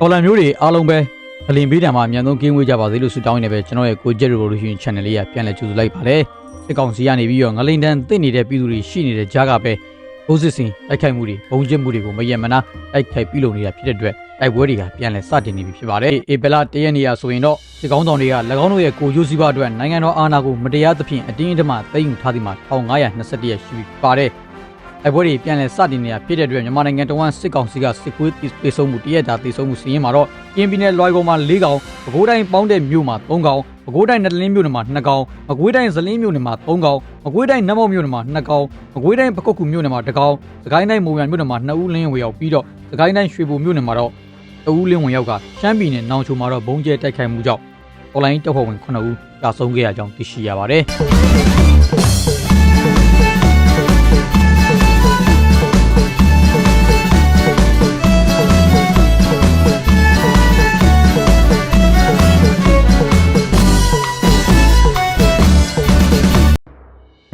တော်လန်မျိုးတွေအားလုံးပဲအလင်ဘေးတံမှာအမြန်ဆုံးကင်းဝေးကြပါစေလို့ဆုတောင်းနေပဲကျွန်တော်ရဲ့ကိုဂျက် revolution channel လေးကပြန်လည်ကြိုဆိုလိုက်ပါတယ်စစ်ကောင်စီကနေပြီးတော့ငလိန်တန်တင့်နေတဲ့ပြည်သူတွေရှိနေတဲ့ကြားကပဲဘိုးစစ်စင်တိုက်ခိုက်မှုတွေဘုံကျစ်မှုတွေကိုမယက်မနာတိုက်ခိုက်ပြုလုပ်နေတာဖြစ်တဲ့အတွက်တိုက်ပွဲတွေကပြန်လည်စတင်နေပြီဖြစ်ပါတယ်အေဘလာတရက်နေရဆိုရင်တော့စစ်ကောင်တော်တွေက၎င်းတို့ရဲ့ကိုကျိုးစည်းပါအတွက်နိုင်ငံတော်အာဏာကိုမတရားသဖြင့်အတင်းအဓမ္မသိမ်းယူထားသည်မှာ1521ရက်ရှိပြီဖြစ်ပါတယ် အပွဲတွေပြန်လည်စတင်နေတာဖြစ်တဲ့အတွက်မြန်မာနိုင်ငံတော်ဝန်စစ်ကောင်စီကစစ်ကွေးတေဆုံးမှုတရက်တာတေဆုံးမှုစီးရင်မှာတော့ကင်းပြည်နယ်လွိုင်ကော်မှာ၄ကောင်ပဲခူးတိုင်းပေါင်းတဲ့မြို့မှာ၃ကောင်ပဲခူးတိုင်းနတလင်းမြို့နယ်မှာ၂ကောင်မကွေးတိုင်းဇလင်းမြို့နယ်မှာ၃ကောင်မကွေးတိုင်းနတ်မောက်မြို့နယ်မှာ၂ကောင်မကွေးတိုင်းပကုတ်ကူမြို့နယ်မှာ၁ကောင်စကိုင်းတိုင်းမုံရမြို့နယ်မှာ၂ဦးလင်းဝင်ရောက်ပြီးတော့စကိုင်းတိုင်းရွှေဘိုမြို့နယ်မှာတော့တဦးလင်းဝင်ရောက်ကရှမ်းပြည်နယ်နောင်ချိုမှာတော့ဘုံကျဲတိုက်ခိုက်မှုကြောင့်အွန်လိုင်းတပ်ဖွဲ့ဝင်9ဦးကြာဆုံးခဲ့ရကြောင်းသိရှိရပါတယ်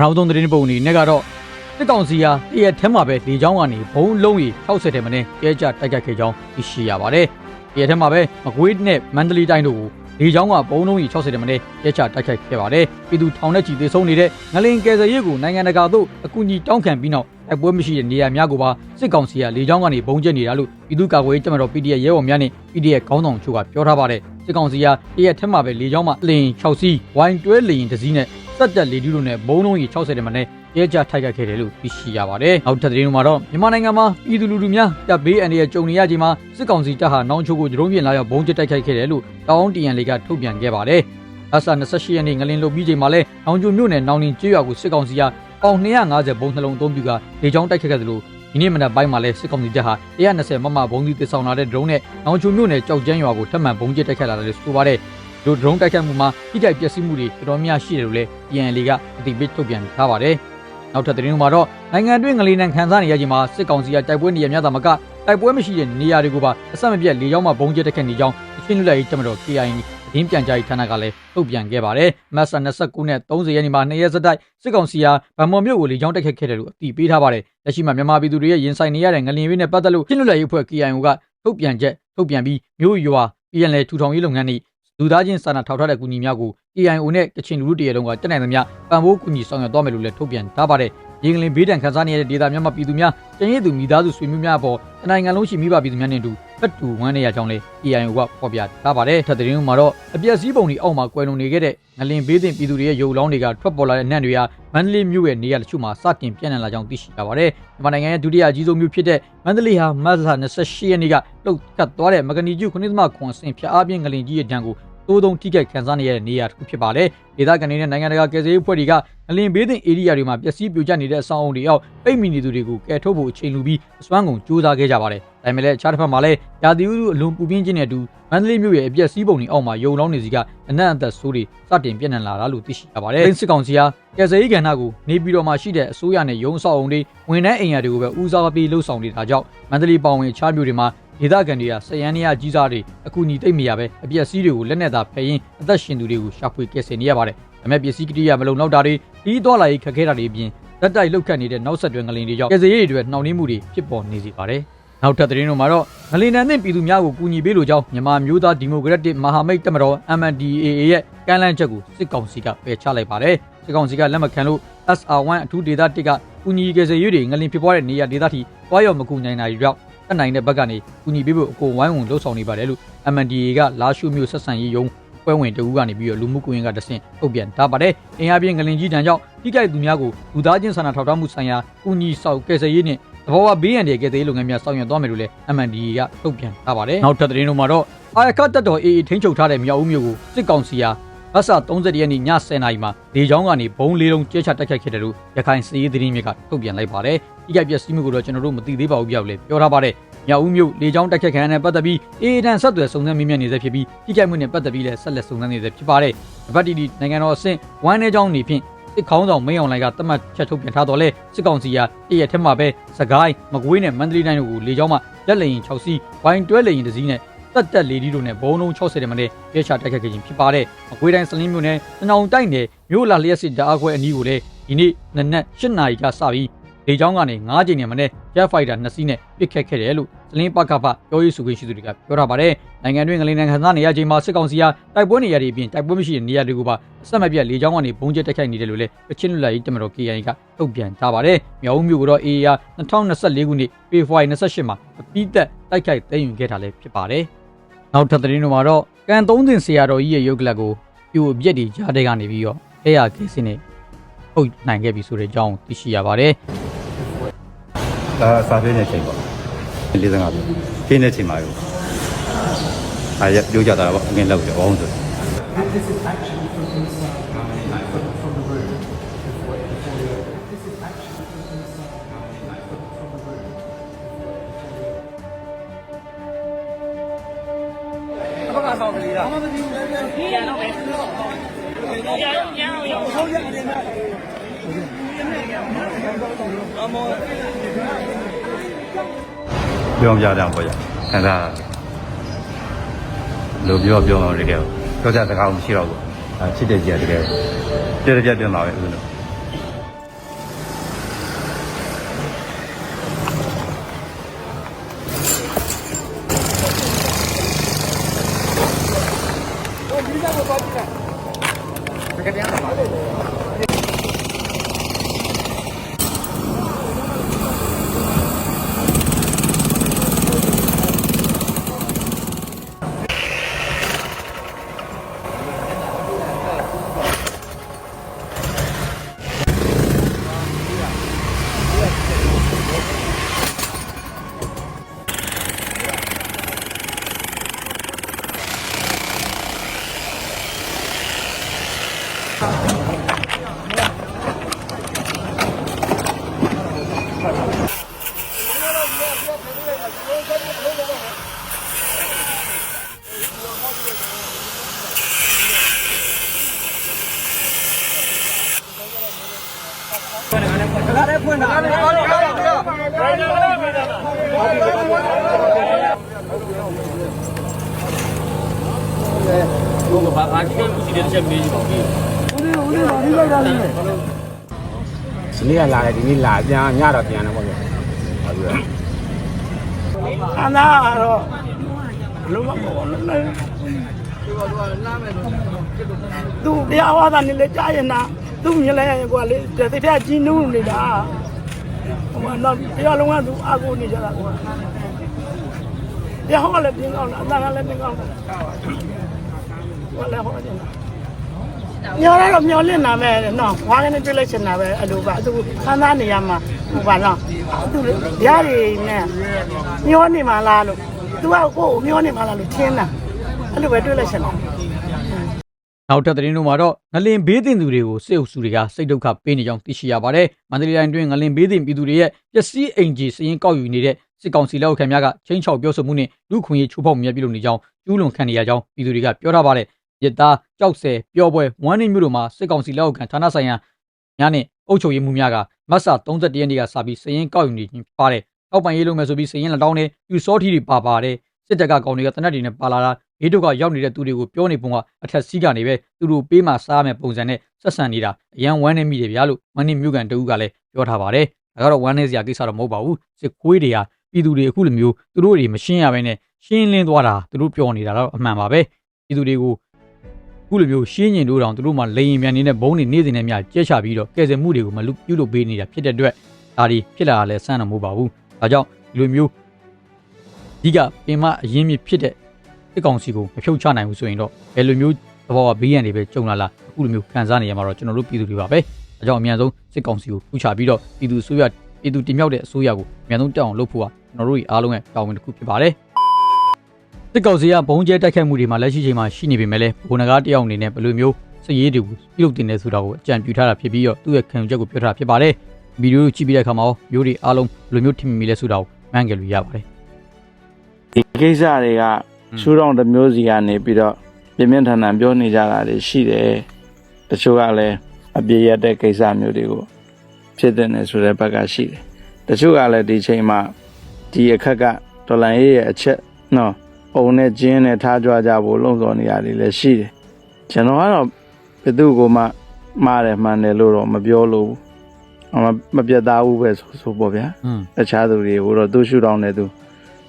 နောက်သုံးသတင်းပုံအနေနဲ့ကတော့စစ်ကောင်စီဟာတရက်ထဲမှာပဲလေကြောင်းကနေဘုံလုံးရီ60ထဲမင်းကျဲကြတိုက်ခိုက်ခဲ့ကြောင်းသိရှိရပါတယ်။တရက်ထဲမှာပဲမကွေးနဲ့မန္တလေးတိုင်းတို့ကိုလေကြောင်းကဘုံလုံးရီ60ထဲမင်းကျဲကြတိုက်ခိုက်ခဲ့ပါတယ်။ပြည်သူထောင်နဲ့ချီသေဆုံးနေတဲ့ငလင်ကယ်ဆယ်ရေးကိုနိုင်ငံတကာသို့အကူအညီတောင်းခံပြီးနောက်အပွဲမရှိတဲ့နေရာများကိုပါစစ်ကောင်စီကလေကြောင်းကနေဘုံကျက်နေတာလို့ပြည်သူ့ကာကွယ်ရေးတပ်မတော် PDF ရဲဘော်များနဲ့ PDF ခေါင်းဆောင်ချို့ကပြောထားပါတယ်။ စစ်ကောင်စီကတရက်ထဲမှာပဲလေကြောင်းမှာလင်6စီးဝိုင်းတွဲလေရင်တစ်စီးနဲ့စက်တက်လေတူးတို့နဲ့ဘုံလုံးကြီး60တဲ့မနဲ့ရဲကြထိုက်ခတ်ခဲ့တယ်လို့သိရှိရပါတယ်။နောက်ထပ်သတင်းမှာတော့မြန်မာနိုင်ငံမှာပြည်သူလူထုများတပ်ဘေးအန္တရာယ်ကြုံနေရချိန်မှာစစ်ကောင်စီတပ်ဟာနောင်ချိုကိုဂျုံပြင်လာရောက်ဘုံကျတိုက်ခိုက်ခဲ့တယ်လို့တောင်းတရန်လေးကထုတ်ပြန်ခဲ့ပါတယ်။အဆာ28ရက်နေ့ငလင်လုတ်ပြီးချိန်မှာလဲနောင်ချိုမြို့နယ်နောင်လင်ကျေးရွာကိုစစ်ကောင်စီကပေါင်250ဘုံနှလုံးအသုံးပြုကလေကြောင်းတိုက်ခိုက်ခဲ့တယ်လို့ ဒီနေ့မနက်ပိုင်းမှာလဲစစ်ကောင်စီတပ်ဟာ120မမဘုံသီးတည်ဆောင်လာတဲ့ဒရုန်းနဲ့နောင်ချိုမြို့နယ်ကြောက်ကျန်းရွာကိုထပ်မံဘုံကျတိုက်ခိုက်လာတယ်လို့ဆိုပါတယ်။တို့ဒရုန်းတိုက်ခိုက်မှုမှာထိခိုက်ပျက်စီးမှုတွေတော်တော်များရှိတယ်လို့လည်း PNL ကအသိပေးထုတ်ပြန်ထားပါတယ်။နောက်ထပ်သတင်းမှာတော့နိုင်ငံတွင်းငလီနံခန်းစားနေရခြင်းမှာစစ်ကောင်စီကတိုက်ပွဲနေရများသာမကတိုက်ပွဲမရှိတဲ့နေရာတွေကိုပါအဆက်မပြတ်လေကြောင်းမှဘုံကျတက်ခဲ့နေကြောင်းအချင်းလူလိုက်ရေးတမတော် KIN သတင်းပြန်ကြားရေးဌာနကလည်းထုတ်ပြန်ခဲ့ပါတယ်။မတ်ဆန်29နဲ့30ရက်နေ့မှာနှစ်ရက်စတိုက်စစ်ကောင်စီကဗမာမြို့ကိုလေကြောင်းတိုက်ခတ်ခဲ့တယ်လို့အသိပေးထားပါတယ်။လက်ရှိမှာမြန်မာပြည်သူတွေရဲ့ရင်ဆိုင်နေရတဲ့ငလင်ရေးနဲ့ပတ်သက်လို့ချင်းလူလိုက်ရေးအဖွဲ့ KIN ကထုတ်ပြန်ချက်ထုတ်ပြန်ပြီးမြို့ရွာ PNL ထူထောင်ရေးလုပ်ငန်းတွေလူသားချင်းစာနာထောက်ထားတဲ့ကူညီများကို KIO နဲ့ကချင်လူလူတရေလုံးကတက်နိုင်သမျှပံ့ပိုးကူညီဆောင်ရွက်သွားမယ်လို့လည်းထုတ်ပြန်ထားပါတယ်။ရင်းကလင်ဘေးဒဏ်ခံစားနေရတဲ့ဒေသများမှာပြည်သူများကျန်ရည်သူမိသားစုဆွေမျိုးများအပေါ်တနိုင်ငံလုံးရှိမိဘပြည်သူများနဲ့အတူ ဖက်တူဝမ်းနေရကြောင်းလည်း KIO ကဖော်ပြထားပါတယ်။ထပ်တဲ့ရင်မှာတော့အပျက်စီးပုံတွေအောက်မှာကွယ်လွန်နေခဲ့တဲ့ငလင်ဘေးသင့်ပြည်သူတွေရဲ့ရုပ်လောင်းတွေကထွက်ပေါ်လာတဲ့နန့်တွေဟာမန္တလေးမြို့ရဲ့နေရာတချို့မှာစတင်ပြန့်နှံ့လာကြောင်းသိရှိရပါတယ်။မြန်မာနိုင်ငံရဲ့ဒုတိယအကြီးဆုံးမြို့ဖြစ်တဲ့မန္တလေးဟာမတ်လ28ရက်နေ့ကလှုပ်ခတ်သွားတဲ့မဂနီကျု9.9အဆင့်ဖြတ်အားပြင်းငလင်ကြီးရဲ့ဒဏ်ကို တိုးတုံထိခိုက်ခံစားနေရတဲ့နေရာတစ်ခုဖြစ်ပါတယ်။ဒေသခံတွေနဲ့နိုင်ငံတကာကယ်ဆယ်ရေးအဖွဲ့တွေကငလင်ဘေးသင့်ဧရိယာတွေမှာပျက်စီးပြိုကျနေတဲ့အဆောင်အုံတွေအောက်ပိတ်မိနေသူတွေကိုကယ်ထုတ်ဖို့အချိန်လူပြီးအစွမ်းကုန်စူးစမ်းခဲ့ကြပါတယ်။ဒါပေမဲ့လည်းအခြားတစ်ဖက်မှာလည်းရာသီဥတုအလွန်ပူပြင်းခြင်းနဲ့အတူမန္တလေးမြို့ရဲ့အပျက်စီးပုံတွေအောက်မှာယုံလောင်းနေစီကအနက်အသက်ဆိုးတွေစတင်ပြန့်နှံ့လာတာလို့သိရှိရပါတယ်။စစ်ကောင်စီဟာကယ်ဆယ်ရေးကဏ္ဍကိုနေပြည်တော်မှာရှိတဲ့အစိုးရနဲ့ရုံးဆောက်အုံတွေဝန်ထမ်းအိမ်ယာတွေကိုပဲဦးစားပေးလှုပ်ဆောင်နေတာကြောင့်မန္တလေးပေါင်ဝင်အခြားမြို့တွေမှာ ဒေသခံတွေကစရန်နေရကြီးစားတွေအကူအညီတိတ်မရပဲအပျက်စီးတွေကိုလက်နက်သာဖယ်ရင်အသက်ရှင်သူတွေကိုရှာဖွေကယ်ဆယ်နေရပါတယ်။ဒါပေမဲ့ပစ္စည်းကိရိယာမလုံလောက်တာတွေပြီးသွားလာရေးခက်ခဲတာတွေအပြင်တက်တိုက်လောက်ခတ်နေတဲ့နောက်ဆက်တွဲငလင်တွေကြောင့်ကယ်ဆယ်ရေးတွေနှောင့်နှေးမှုတွေဖြစ်ပေါ်နေစေပါတယ်။နောက်ထပ်သတင်းတို့မှာတော့ငလင်နန်သင့်ပြည်သူများကိုကူညီပေးလိုကြောင်းမြန်မာမျိုးသားဒီမိုကရက်တစ်မဟာမိတ်တပ်မတော် MNDAA ရဲ့ကမ်းလှမ်းချက်ကိုစစ်ကောင်စီကပယ်ချလိုက်ပါတယ်။စစ်ကောင်စီကလက်မခံလို့ SR1 အထူးဒေသ1ကကူညီကယ်ဆယ်ရေးတွေငလင်ဖြစ်ပွားတဲ့နေရာဒေသထိတွားရောက်မကူနိုင်တာကြောင့် တက်နိုင်တဲ့ဘက်ကနေကူညီပေးဖို့အကိုဝိုင်းဝန်လှုပ်ဆောင်နေပါတယ်လို့ MNDAA ကလာရှုမျိုးဆက်ဆံရေးယုံပွဲဝင်တအူးကနေပြီးတော့လူမှုကွန်ရက်ကနေတဆင့်ထုတ်ပြန်ထားပါတယ်။အင်အားပြင်းငလင်ကြီးတန်းကြောင့်ထိခိုက်သူများကိုလူသားချင်းစာနာထောက်ထားမှုဆိုင်ရာကူညီဆောက်ကယ်ဆယ်ရေးနဲ့သဘောဝဘေးရန်တွေကယ်ဆယ်ရေးလုပ်ငန်းများဆောင်ရွက်သွားမယ်လို့လည်း MNDAA ကထုတ်ပြန်ထားပါတယ်။နောက်ထပ်သတင်းတို့မှာတော့အာရခတ်တပ်တော် AA ထိန်းချုပ်ထားတဲ့မြောက်ဦးမြို့ကိုစစ်ကောင်စီဟာအဆ30ရက်နေ့ည10:00နာရီမှာလေကြောင်းကနေဘုံလေးလုံးကျဲချတိုက်ခိုက်ခဲ့တယ်လို့ရခိုင်စစ်ရေးသတင်းမြစ်ကထုတ်ပြန်လိုက်ပါတယ်။ ဒီကပြည့်စည်းမှုကိုတော့ကျွန်တော်တို့မသိသေးပါဘူးပြောက်လေပြောထားပါတယ်။မြောက်ဦးမြို့လေကြောင်းတိုက်ခိုက်ခံရတဲ့ပတ်သက်ပြီး AA တန်ဆက်သွယ်စုံစမ်းမိမြနေစေဖြစ်ပြီးဒီကမှုနဲ့ပတ်သက်ပြီးလည်းဆက်လက်စုံစမ်းနေစေဖြစ်ပါတယ်။ဗတ်တီဒီနိုင်ငံတော်အဆင့်ဝမ်းနေကြောင်းနေဖြင့်စစ်ခေါင်းဆောင်မင်းအောင်လှိုင်ကတတ်မှတ်ချက်ထုတ်ပြန်ထားတော့လဲစစ်ကောင်စီကတရက်ထက်မှပဲစကိုင်းမကွေးနဲ့မန္တလေးတိုင်းတို့ကိုလေကြောင်းမှလက်လျင်6စီးဝိုင်းတွဲလျင်တစ်စီးနဲ့တက်တက်လေဒီတို့နဲ့ဘုံလုံး60တဲ့မနဲ့ရဲချတိုက်ခတ်ခဲ့ခြင်းဖြစ်ပါတယ်။မကွေးတိုင်းစလင်းမြို့နယ်တနောင်တိုက်နယ်မြို့လာလျက်စစ်ဓာတ်အခွဲအနီးကိုလည်းဒီနေ့နနက်၈နာရီကစပြီး လေကြောင်းကနေ9ကြိမ်နဲ့မနေ့ Jet Fighter 2စီးနဲ့ပစ်ခတ်ခဲ့တယ်လို့စလင်းပကပပြောရေးဆိုခွင့်ရှိသူတွေကပြောထားပါတယ်နိုင်ငံတွင်းငလင်နိုင်ငံသားနေရာချိန်မှာစစ်ကောင်စီကတိုက်ပွဲနေရာတွေအပြင်တိုက်ပွဲမရှိတဲ့နေရာတွေကိုပါအဆက်မပြတ်လေကြောင်းကနေဘုံကျက်တိုက်ခိုက်နေတယ်လို့လည်းကချင်လူလိုက်တမတော် KIA ကထုတ်ပြန်ထားပါတယ်မြောက်ဦးမြို့ကတော့ AA က2024ခုနှစ်ဖေဖော်ဝါရီ28မှာအပြီးသက်တိုက်ခိုက်သိမ်းယူခဲ့တာလည်းဖြစ်ပါတယ်နောက်ထပ်သတင်းတွေမှာတော့ကန်သုံးတင်ဆရာတော်ကြီးရဲ့ရုပ်ကလပ်ကိုပြိုပြက်တွေကြားတဲ့ကနေပြီးတော့အဲ့ရကိစ္စနဲ့ ထုတ်နိုင်ခဲ့ပြီဆိုတဲ့အကြောင်းသိရှိရပါတယ်ဒါစာပြည့်နေချိန်ပေါ့45ပြီပြည့်နေချိန်မှာရောအဲရပြောကြတာပေါ့အငင်းလောက်ကြောအောင်ဆိုပြောပြကြပေါ့ရ ခံစားလိုပြောပြောတော့တကယ်ပြောကြစကားမရှိတော့ဘူးအဲချစ်တဲ့ကြီးကတကယ်ပြည့်ပြည့်ပြ ည့်မှာပဲဦးလို့ဒီနေ့ကလာတယ်ဒီနေ့လာပြန်ညတော့ပြန်တယ်ပေါ့ဗျာဟုတ်ပြီအနာတော့လုံးဝမပေါ်လို့လေသူတရားဝါဒနဲ့လည်းကြားရင်နာ သူမြင်လဲကွာလေတတိယကြီးနုနေတာဟိုကတော့တရားလုံးကသူအကူနေကြတာကွာတရားဟောလည်းပြင်ကောင်းတာအသာကလည်းပြင်ကောင်းတာဟောလည်းဟောကြတာညောတော့မျောလင့်နာမဲ့နော်ဝါကနေတွေ့လိုက်ချင်တာပဲအဲ့လိုပါသူခန်းသားနေရမှာဟိုပါနော်သူဓာတ်တွေနဲ့မျောနေမှလားလို့သူကကိုယ်ကိုမျောနေမှလားလို့ထင်းတာအဲ့လိုပဲတွေ့လိုက်ချင်တာ နောက်ထပ်သတင်းတို့မှာတော့ငလင်ဘေးတင်သူတွေကိုစစ်အုပ်စုတွေကစိတ်ဒုက္ခပေးနေကြောင်းသိရှိရပါတယ်။မန္တလေးတိုင်းတွင်ငလင်ဘေးတင်ပြည်သူတွေရဲ့ပျက်စီးအိမ်ကြီးစည်ရင်ကောက်ယူနေတဲ့စစ်ကောင်စီလက်အောက်ခံများကချင်းချောက်ပြောဆိုမှုနဲ့လူခွင့်ရေးချိုးဖောက်မြဲပြုလုပ်နေကြောင်းကျူးလွန်ခံနေရကြောင်းပြည်သူတွေကပြောထားပါတယ်။ရစ်သားကြောက်ဆယ်ပျော်ပွဲဝမ်းနေမျိုးတို့မှာစစ်ကောင်စီလက်အောက်ခံဌာနဆိုင်ရာများနဲ့အုပ်ချုပ်ရေးမှုများကမတ်ဆာ31ရက်နေ့ကစပြီးစည်ရင်ကောက်ယူနေခြင်းပါတယ်။တောက်ပန်ရေးလုပ်မယ်ဆိုပြီးစည်ရင်လက်တောင်းနဲ့ပြူစောထီတွေပါပါတယ်။စစ်တပ်ကကောင်တွေကတနက်တွေနဲ့ပါလာတာ ဘေးတို့ကရောက်နေတဲ့သူတွေကိုပြောနေပုံကအထက်စီးကနေပဲသူတို့ပေးမှစားမယ်ပုံစံနဲ့ဆက်ဆံနေတာအရန်ဝမ်းနေမိတယ်ဗျာလို့မင်းမြို့ကန်တဦးကလည်းပြောထားပါတယ်။ဒါကတော့ဝမ်းနေစရာကိစ္စတော့မဟုတ်ပါဘူး။စစ်ခွေးတွေကပြည်သူတွေအခုလိုမျိုးသူတို့တွေမရှင်းရဘဲနဲ့ရှင်းလင်းသွားတာသူတို့ပြောနေတာတော့အမှန်ပါပဲ။ပြည်သူတွေကိုအခုလိုမျိုးရှင်းညင်တို့တောင်သူတို့မှလိန်ရင်မြန်နေတဲ့ဘုံတွေနေ့စဉ်နဲ့မြကျက်ချပြီးတော့ကယ်ဆယ်မှုတွေကိုမလူပြုလုပ်ပေးနေတာဖြစ်တဲ့အတွက်ဒါဒီဖြစ်လာတာလည်းစမ်းတော့မဟုတ်ပါဘူး။ဒါကြောင့်ဒီလိုမျိုးဒီကပင်မအရင်မြစ်ဖြစ်တဲ့ စစ်ကောင်စီကိုမဖြုတ်ချနိုင်ဘူးဆိုရင်တော့ဘယ်လိုမျိုးသဘောကဘေးရန်တွေပဲကြုံလာလားအခုလိုမျိုးခံစားနေရမှာတော့ကျွန်တော်တို့ပြည်သူတွေပါပဲအဲကြောင့်အများဆုံးစစ်ကောင်စီကိုဖြုတ်ချပြီးတော့ပြည်သူအစိုးရပြည်သူတင်မြောက်တဲ့အစိုးရကိုအများဆုံးတက်အောင်လုပ်ဖို့ကကျွန်တော်တို့အားလုံးရဲ့တာဝန်တစ်ခုဖြစ်ပါတယ်စစ်ကောင်စီကဘုံကျဲတိုက်ခိုက်မှုတွေမှာလက်ရှိချိန်မှာရှိနေပေမဲ့လည်းဘုံနဂါတယောက်အနေနဲ့ဘယ်လိုမျိုးစစ်ရေးတွေကိုပြုလုပ်တင်နေဆိုတာကိုအကြံပြုထားတာဖြစ်ပြီးတော့သူ့ရဲ့ခံယူချက်ကိုပြောထားတာဖြစ်ပါတယ်ဗီဒီယိုကြည့်ပြီးတဲ့အခါမှာရောမျိုးတွေအားလုံးဘယ်လိုမျိုးထင်မိလဲဆိုတာကိုမှန်းကြလို့ရပါတယ်ဒီကိစ္စတွေက ရှူတော့တစ်မျိုးစီကနေပြီးတော့ပြင်းပြင်းထန်ထန်ပြောနေကြတာတွေရှိတယ်တချို့ကလည်းအပြည့်ရတဲ့ကိစ္စမျိုးတွေကိုဖြစ်တဲ့နေဆိုတဲ့ဘက်ကရှိတယ်တချို့ကလည်းဒီချိန်မှာဒီအခက်ကဒေါ်လာရေးရဲ့အချက်နော်ပုံနဲ့ကျင်းနဲ့ထားကြွကြဖို့လုံဆော်နေရတယ်လည်းရှိတယ်ကျွန်တော်ကတော့ဘယ်သူ့ကိုမှမှားတယ်မှန်တယ်လို့တော့မပြောလို့ဘူးမမပြတ်သားဘူးပဲဆိုဆိုပေါ့ဗျာอืมတခြားသူတွေကိုတော့သူ့ရှုထောင့်နဲ့သူ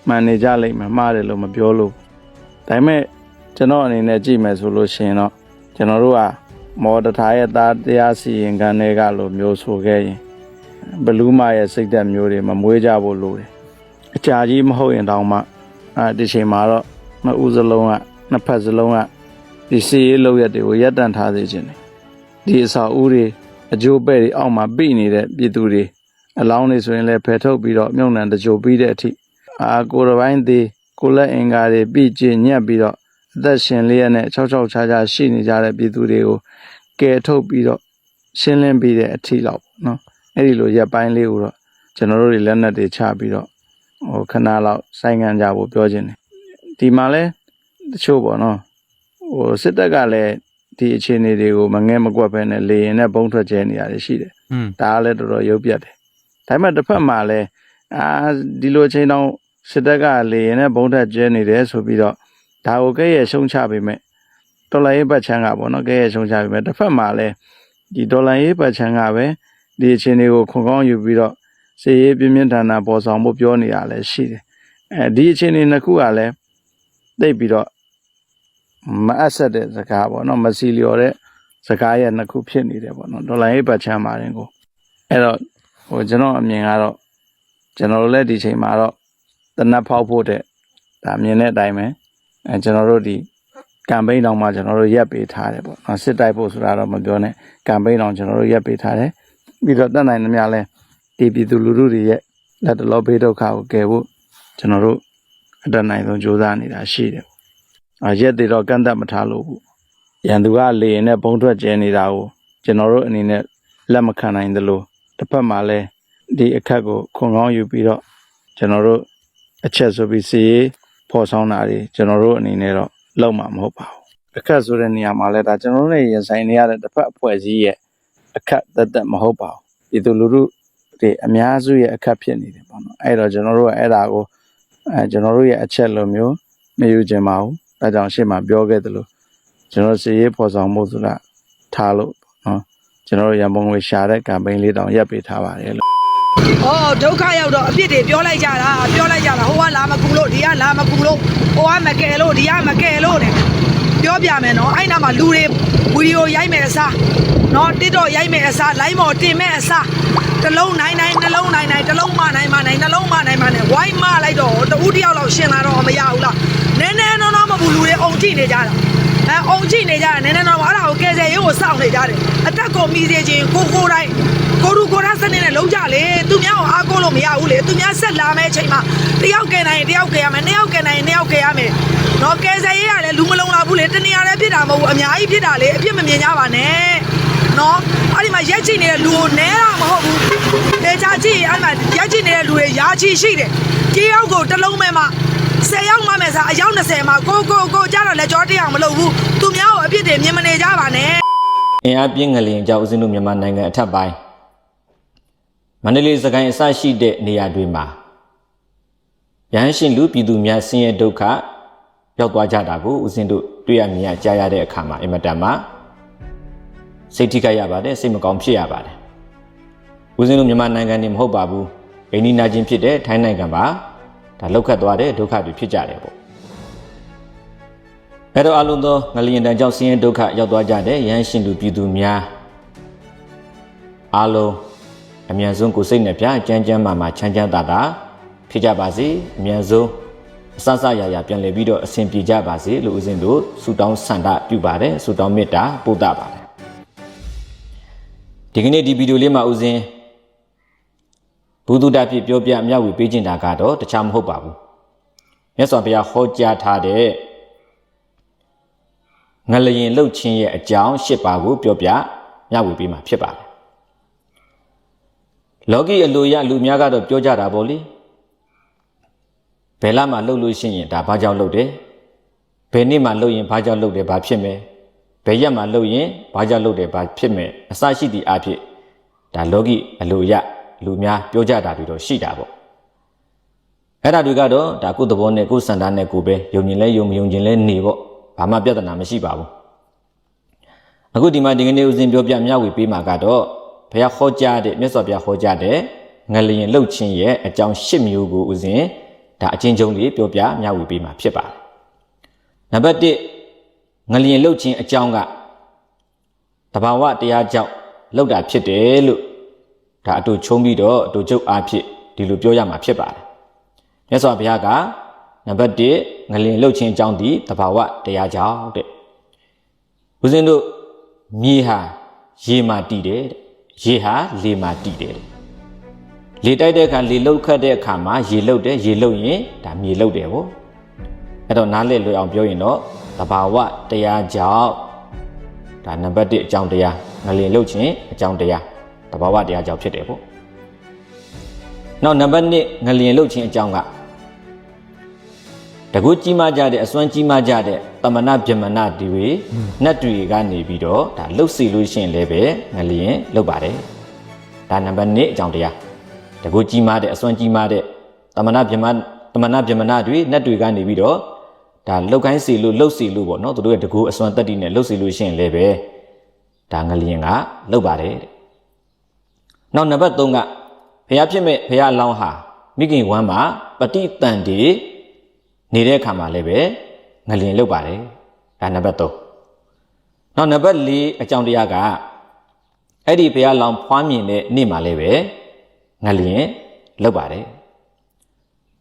မှန်နေကြလိမ့်မယ်မှားတယ်လို့မပြောလို့ ဒါပေမဲ့ကျွန်တော်အနေနဲ့ကြည့်မယ်ဆိုလို့ရှိရင်တော့ကျွန်တော်တို့ကမော်တထာရဲ့သားတရားစီရင်ခံတွေကလို့မျိုးဆိုခဲ့ရင်ဘလူးမရဲ့စိတ်သက်မျိုးတွေမမွေးကြဖို့လိုတယ်အကြာကြီးမဟုတ်ရင်တောင်မှအဲဒီချိန်မှာတော့နှစ်ဦးစလုံးကနှစ်ဖက်စလုံးကဒီစီရေးလောက်ရက်တွေကိုရပ်တန့်ထားစေခြင်းတယ်ဒီအစာဦးတွေအကျိုးပဲ့တွေအောက်မှာပြိနေတဲ့ပြည်သူတွေအလောင်းတွေဆိုရင်လည်းဖယ်ထုတ်ပြီးတော့မြုံနှံတကြိုပြီးတဲ့အထိအာကိုယ်တစ်ပိုင်းသေး ကိုယ်လက်အင်္ကာတွေပြည့်ကျင်ညက်ပြီးတော့အသက်ရှင်လေးရနဲ့၆၆ခြားခြားရှိနေကြတဲ့ပြည်သူတွေကိုကယ်ထုတ်ပြီးတော့ရှင်းလင်းပြီးတဲ့အထိလောက်ပေါ့နော်အဲ့ဒီလိုရက်ပိုင်းလေးကိုတော့ကျွန်တော်တို့တွေလက်နက်တွေချပြီးတော့ဟိုခဏလောက်စိုင်းငံကြဖို့ပြောခြင်းတယ်ဒီမှာလဲတချို့ပေါ့နော်ဟိုစစ်တပ်ကလည်းဒီအခြေအနေတွေကိုမငဲမကွက်ပဲနဲ့လေရင်နဲ့ဘုံထွက်ကျဲနေရတယ်ရှိတယ်อืมဒါကလည်းတော်တော်ရုပ်ပြတ်တယ်ဒါပေမဲ့တစ်ဖက်မှာလည်းအာဒီလိုချိန်တောင် စစ်တပ်ကလေရင်နဲ့ဘုံထက်ကျဲနေတယ်ဆိုပြီးတော့ဒါကိုကဲ့ရဲ့ရှုံချပေမဲ့ဒေါ်လာရေးပတ်ချမ်းကပေါ့နော်ကဲ့ရဲ့ရှုံချပေမဲ့တစ်ဖက်မှာလည်းဒီဒေါ်လာရေးပတ်ချမ်းကပဲဒီအခြေအနေကိုခွန်ကောင်းယူပြီးတော့စီရေးပြင်းပြင်းထန်ထန်ပေါ်ဆောင်ဖို့ပြောနေတာလည်းရှိတယ်အဲဒီအခြေအနေနှစ်ခုကလည်းသိပ်ပြီးတော့မအပ်ဆက်တဲ့စကားပေါ့နော်မစီလျော်တဲ့စကားရဲ့နှစ်ခုဖြစ်နေတယ်ပေါ့နော်ဒေါ်လာရေးပတ်ချမ်းပါတယ်ကိုအဲ့တော့ဟိုကျွန်တော်အမြင်ကတော့ကျွန်တော်တို့လည်းဒီချိန်မှာတော့ တနတ်ဖောက်ဖို့တဲ့ဒါမြင်တဲ့အတိုင်းပဲအဲကျွန်တော်တို့ဒီကမ်ပိန်းတောင်မှကျွန်တော်တို့ရက်ပေးထားတယ်ပေါ့နော်စစ်တိုက်ဖို့ဆိုတာတော့မပြောနဲ့ကမ်ပိန်းတောင်ကျွန်တော်တို့ရက်ပေးထားတယ်ပြီးတော့တက်နိုင်သမျှလဲဒီပြည်သူလူထုတွေရဲ့လက်တလောဘေးဒုက္ခကိုကယ်ဖို့ကျွန်တော်တို့အတတ်နိုင်ဆုံးကြိုးစားနေတာရှိတယ်ပေါ့အာရက်တွေတော့ကန့်သက်မထားလို့ဘူးရန်သူကလေရင်နဲ့ဘုံထွက်ကျဲနေတာကိုကျွန်တော်တို့အနေနဲ့လက်မခံနိုင်သလိုတစ်ဖက်မှာလည်းဒီအခက်ကိုခွန်ကောင်းယူပြီးတော့ကျွန်တော်တို့ အချက်ဆိုပြီးစီရေးဖော်ဆောင်တာတွေကျွန်တော်တို့အနေနဲ့တော့လောက်မှာမဟုတ်ပါဘူးအခက်ဆိုတဲ့နေရာမှာလည်းဒါကျွန်တော်တို့နဲ့ရင်ဆိုင်နေရတဲ့တစ်ဖက်အဖွဲ့အစည်းရဲ့အခက်သက်သက်မဟုတ်ပါဘူးဒီလိုလူတို့တွေအများစုရဲ့အခက်ဖြစ်နေတယ်ပေါ့နော်အဲ့တော့ကျွန်တော်တို့ကအဲ့ဒါကိုအဲကျွန်တော်တို့ရဲ့အချက်လိုမျိုးမယူချင်ပါဘူးဒါကြောင့်ရှေ့မှာပြောခဲ့သလိုကျွန်တော်စီရေးဖော်ဆောင်မှုဆိုတာထားလို့နော်ကျွန်တော်တို့ရန်ပုံငွေရှာတဲ့ကမ်ပိန်းလေးတောင်ရပ်ပေးထားပါတယ်လို့။ အော်ဒုက္ခရောက်တော့အပြစ်တွေပြောလိုက်ကြတာပြောလိုက်ကြတာဟိုကလာမကူလို့ဒီကလာမကူလို့ဟိုကမကယ်လို့ဒီကမကယ်လို့တဲ့ပြောပြမယ်နော်အဲ့နာမှာလူတွေဗီဒီယိုရိုက်မယ်အစားနော်တစ်တော့ရိုက်မယ်အစား line မော်တင်မယ်အစားတစ်လုံးနိုင်နိုင်နှလုံးနိုင်နိုင်တစ်လုံးမနိုင်မနိုင်နှလုံးမနိုင်မနိုင်ဝိုင်းမလိုက်တော့တဦးတယောက်လောက်ရှင်လာတော့မရဘူးလားနည်းနည်းတော့တော့မဘူးလူတွေအုံကြည့်နေကြတာအဲအုံကြည့်နေကြတာနည်းနည်းတော့အဲ့ဒါကိုကယ်ဆယ်ရေးကိုစောင့်နေကြတယ်အတက်ကိုမိစေခြင်းကိုကိုတိုင်းကိုရူကိုရစနေနဲ့လုံးကြလေသူများကိုအားကိုးလို့မရဘူးလေသူများဆက် လာမယ့်အချိန်မှာတယောက်ကဲနိုင်ရင်တယောက်ကဲရမယ်နှစ်ယောက်ကဲနိုင်ရင်နှစ်ယောက်ကဲရမယ်နော်ကဲဆယ်ရေးရလဲလူမလုံလာဘူးလေတနေရာလဲဖြစ်တာမဟုတ်ဘူးအများကြီးဖြစ်တာလေအပြစ်မမြင်ကြပါနဲ့နော်အဲ့ဒီမှာရက်ချင်နေတဲ့လူကိုနဲတာမဟုတ်ဘူးတေချာကြည့်အဲ့ဒီမှာရက်ချင်နေတဲ့လူတွေယာချီရှိတယ်ကြေးရောက်ကိုတစ်လုံးမဲ့မှာ10ရောက်မှမဲ့စားအယောက်20မှာကိုကိုကိုကြတော့လက်ကြောတရားမလုပ်ဘူးသူများကိုအပြစ်တွေမြင်မနေကြပါနဲ့အင်အားပြင်းငလျင်ကြောင့်ဦးဇင်းတို့မြန်မာနိုင်ငံအထက်ပိုင်းမန္တလေးစကိုင်းအစရှိတဲ့နေရာတွေမှာ ရဟန်းရှင်လူပြည်သူများဆင်းရဲဒုက္ခရောက်သွားကြတာကိုဦးဇင်းတို့တွေ့ရမြင်ရကြားရတဲ့အခါမှာအင်မတန်မှစိတ်ထိခိုက်ရပါတယ်စိတ်မကောင်းဖြစ်ရပါတယ်ဦးဇင်းတို့မြန်မာနိုင်ငံနေမဟုတ်ပါဘူးအိန္ဒိနာချင်းဖြစ်တဲ့ထိုင်းနိုင်ငံပါဒါလောက်ခတ်သွားတဲ့ဒုက္ခတွေဖြစ်ကြတယ်ပေါ့အဲ့တော့အလုံးသောငလျင်တန်ကြောင့်ဆင်းရဲဒုက္ခရောက်သွားကြတဲ့ရဟန်းရှင်လူပြည်သူများအားလုံးအမြန်ဆုံးကိုယ်စိတ်နဲ့ပြကြမ်းကြမ်းမာမာချမ်းချမ်းသာသာ ဖြစ်ကြပါစေအမြန်ဆုံးအဆဆရရပြန်လည်ပြီးတော့အစဉ်ပြေကြပါစေလို့ဦးဇင်းတို့ဆုတောင်းဆန္ဒပြုပါတယ်ဆုတောင်းမေတ္တာပို့တာပါတယ်ဒီကနေ့ဒီဗီဒီယိုလေးမှာဦးဇင်းဘုဒ္ဓတဖြစ်ပြောပြမျှဝေပေးခြင်းတာကတော့တခြားမဟုတ်ပါဘူးမြတ်စွာဘုရားဟောကြားထားတဲ့ငလျင်လှုပ်ခြင်းရဲ့အကြောင်း၈ပါးကိုပြောပြမျှဝေပေးမှာဖြစ်ပါတယ်။လောကီအလိုရလူများကတော့ပြောကြတာပေါ့လေ။ ဘယ်လမှလှုပ်လို့ရှိရင်ဒါဘာကြောင့်လှုပ်တယ်။ဘယ်နေ့မှလှုပ်ရင်ဘာကြောင့်လှုပ်တယ်ဘာဖြစ်မယ်။ဘယ်ရက်မှလှုပ်ရင်ဘာကြောင့်လှုပ်တယ်ဘာဖြစ်မယ်။အစရှိသည့်အဖြစ်ဒါလောကီအလိုရလူများပြောကြတာတွေတော့ရှိတာပေါ့။အဲ့ဒါတွေကတော့ဒါကိုယ့်သဘောနဲ့ကိုယ့်စံသားနဲ့ကိုယ်ပဲယုံကြည်လဲယုံမယုံကြည်လဲနေပေါ့။ဘာမှပြဿနာမရှိပါဘူး။အခုဒီမှာဒီကနေ့ဦးဇင်းပြောပြမျှဝေပေးမှာကတော့ဘဘုရားဟောကြားတဲ့မြတ်စွာဘုရားဟောကြားတဲ့ငလျင်လှုပ်ခြင်းရဲ့အကြောင်း၈မျိုးကိုဥစဉ် ဒါအချင်းချင်းလေးပြောပြမျှဝေပေးမှာဖြစ်ပါတယ်နံပါတ်1ငလျင်လှုပ်ခြင်းအကြောင်းကတဘာဝတရားကြောင့်လှုပ်တာဖြစ်တယ်လို့ဒါအတူချုံးပြီးတော့အတူကျုပ်အားဖြင့်ဒီလိုပြောရမှာဖြစ်ပါတယ်မြတ်စွာဘုရားကနံပါတ်1ငလျင်လှုပ်ခြင်းအကြောင်းဒီတဘာဝတရားကြောင့်တဲ့ဦးဇင်းတို့မြေဟာရေမာတည်တယ်တဲ့ရေဟာလေမာတည်တယ်တဲ့ လေတိုက်တဲ့အခါလေလှုပ်ခတ်တဲ့အခါမှာရေလှုပ်တယ်ရေလှုပ်ရင်ဒါမြေလှုပ်တယ်ဗောအဲ့တော့နားလည်လွယ်အောင်ပြောရင်တော့တဘာဝတရားကြောင့်ဒါနံပါတ်1အကြောင်းတရားငလျင်လှုပ်ခြင်းအကြောင်းတရားတဘာဝတရားကြောင့်ဖြစ်တယ်ဗောနောက်နံပါတ်2ငလျင်လှုပ်ခြင်းအကြောင်းကတကူကြီးမားကြတဲ့အစွမ်းကြီးမားကြတဲ့တမနာဗျမနာဒီဝေနတ်တွေကနေပြီးတော့ဒါလှုပ်စီလို့ရှိရင်လည်းပဲငလျင်လှုပ်ပါတယ်ဒါနံပါတ်1အကြောင်းတရား တကူကြီးမားတဲ့အစွမ်းကြီးမားတဲ့တမနာဗျမတမနာဗျမနာတွေနတ်တွေကနေပြီးတော့ဒါလှုပ်ခိုင်းစီလို့လှုပ်စီလို့ပေါ့နော်သူတို့ရဲ့တကူအစွမ်းတက်တီနဲ့လှုပ်စီလို့ရှိရင်လည်းပဲဒါငလျင်ကလှုပ်ပါတယ်တဲ့နောက်နံပါတ်3ကဖះဖြစ်မဲ့ဖះအလောင်းဟာမိခင်ဝမ်းမှာပฏิတန်တီနေတဲ့အခါမှာလည်းပဲငလျင်လုတ်ပါတယ်ဒါနံပါတ်3နောက်နံပါတ်4အကြောင်းတရားကအဲ့ဒီဘုရားလောင်ဖွားမြင်တဲ့နေ့မှာလည်းပဲ ငလျင်လုတ်ပါတယ်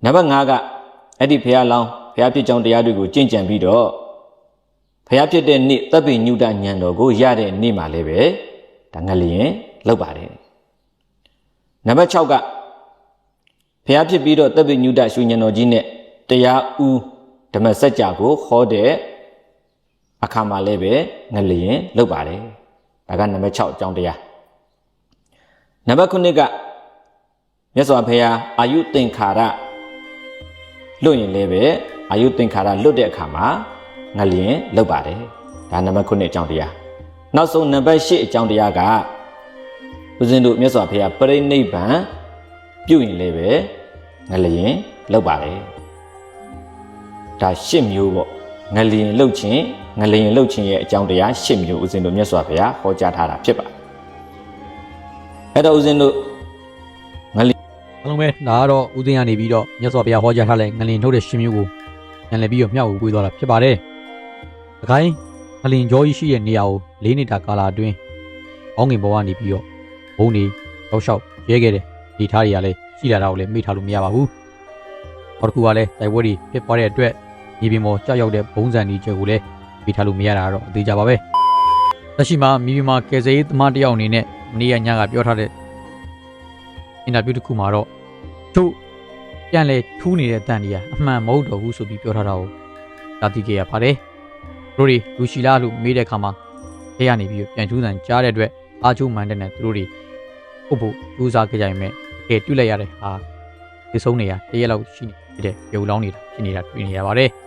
နံပါတ်5ကအဲ့ဒီဘုရားလောင်ဘုရားဖြစ်ကြောင်းတရားတွေကိုကြင်ကြံပြီးတော့ဘုရားဖြစ်တဲ့နေ့တပ်ပိညုတဉာဏ်တော်ကိုရတဲ့နေ့မှာလည်းပဲဒါငလျင်လုတ်ပါတယ်နံပါတ်6ကဘုရားဖြစ်ပြီးတော့တပ်ပိညုတရှုဉဏ်တော်ကြီးနဲ့တရားဦးဓမ္မစကြာကိုဟောတဲ့အခါမှာလည်းပဲငလျင်လုပ်ပါတယ်ဒါကနံပါတ်6အကြောင်းတရားနံပါတ်9က မြတ်စွာဘုရားအာယုသင်္ခါရလွတ်ရင်လည်းပဲအာယုသင်္ခါရလွတ်တဲ့အခါမှာငလျင်လုပ်ပါတယ်ဒါနံပါတ်9အကြောင်းတရားနောက်ဆုံးနံပါတ်10အကြောင်းတရားကဦးဇင်းတို့မြတ်စွာဘုရားပြိဋိဘံပြုတ်ရင်လည်းပဲငလျင်လုပ်ပါတယ်ဒါရှစ်မျိုးပေါ့ငလျင်လှုပ်ခြင်းငလျင်လှုပ်ခြင်းရဲ့အကြောင်းတရားရှစ်မျိုးဦးဇင်းတို့မြတ်စွာဘုရားဟောကြားထားတာဖြစ်ပါတယ်အဲ့တော့ဦးဇင်းတို့ငလျင် အားလုံးပဲဒါကတော့ဦးသိန်းကနေပြီးတော့မြတ်စွာဘုရားဟောကြားထားတဲ့ငလင်ထုတ်တဲ့ရှင်မျိုးကိုညံလည်ပြီးတော့မျှဝေပေးသွားတာဖြစ်ပါတယ်။အခိုင်းငလင်ကြောကြီးရှိတဲ့နေရာကို၄နှစ်တာကာလအတွင်းအောင်းငင်ဘောကနေပြီးတော့ဘုံနေတောက်လျှောက်ရဲခဲ့တယ်ဒီထားတွေကလည်းရှိလာတာကိုလည်းမေ့ထားလို့မရပါဘူး။နောက်တစ်ခုကလည်းတိုက်ပွဲတွေဖြစ်ပွားတဲ့အတွက်မြေပြင်ပေါ်ကြောက်ရောက်တဲ့ဘုံစံဒီချက်ကိုလည်းမေ့ထားလို့မရတာကတော့အသေးကြပါပဲ။လက်ရှိမှာမြေပြင်မှာကယ်ဆယ်ရေးသမားတစ်ယောက်အနေနဲ့မနေ့ကညကပြောထားတဲ့အင်တာဗျူးတစ်ခုမှာတော့ သူပြန်လဲထူးနေတဲ့အတန်ကြီးကအမှန်မဟုတ်တော့ဘူးဆိုပြီးပြောထားတာကိုသာတိကေရပါတယ်။သူတို့တွေလူရှိလားလို့မေးတဲ့အခါမှာထဲကနေပြီးပြန်ထူးစံကြားတဲ့အတွက်အာချိုးမှန်တဲ့နဲ့သူတို့တွေပုတ်ဖို့ကြိုးစားခဲ့ကြရင်မဲ့တကယ်တွေ့လိုက်ရတဲ့ဟာဒီဆုံးနေရတရက်လောက်ရှိနေတဲ့ရုပ်လောင်းနေတာဖြစ်နေတာတွေ့နေရပါတယ်။